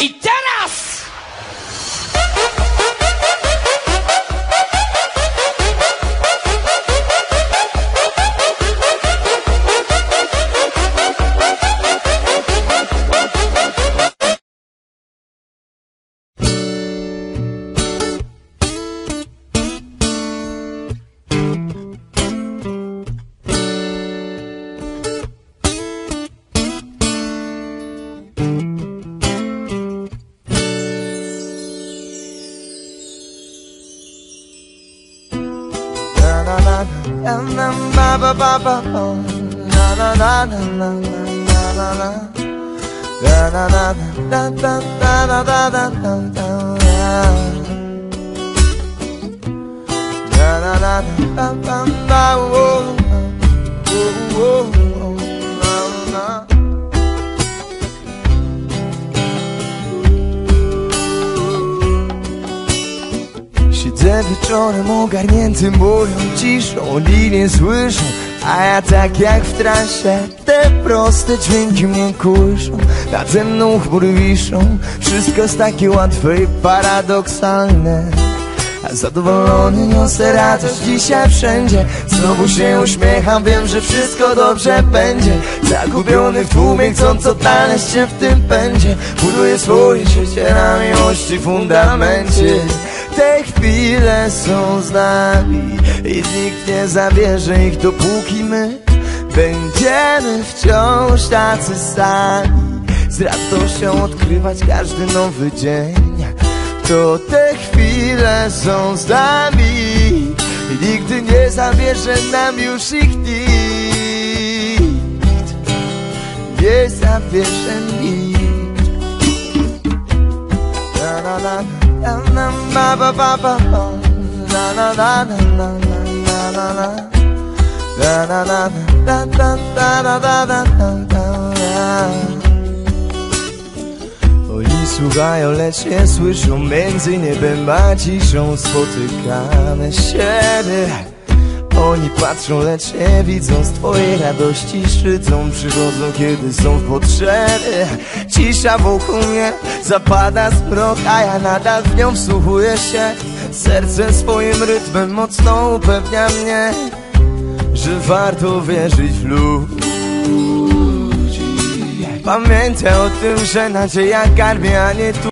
y ya. Na na na ba ba ba na na na na na na na. Na na na na na na na na na na na na. Na wieczorem ogarnięty moją ciszą nie słyszą, a ja tak jak w transie Te proste dźwięki mnie kuszą. Nade mną chmury wiszą Wszystko jest takie łatwe i paradoksalne. A zadowolony niosę radość dzisiaj wszędzie. Znowu się uśmiecham, wiem, że wszystko dobrze będzie. Zagubiony w tłumie, chcąc odnaleźć się w tym pędzie. Buduję swoje życie na miłości fundamencie Te chwile są z nami I nikt nie zabierze ich dopóki my Będziemy wciąż tacy sami Z radością odkrywać każdy nowy dzień. To te chwile są z nami I nigdy nie zabierze nam już ich nikt. Nie zabierze nikt. Na na na oni słuchają, lecz nie słyszą Między niebem a ciszą spotykamy siebie oni patrzą, lecz nie widzą Z twojej radości szydzą Przychodzą, kiedy są w potrzebie. Cisza wokół mnie Zapada zmrok, a ja nadal w nią wsłuchuję się. Serce swoim rytmem mocno upewnia mnie Że warto wierzyć w ludzi. Pamiętaj o tym, że nadzieja karmi, a nie tu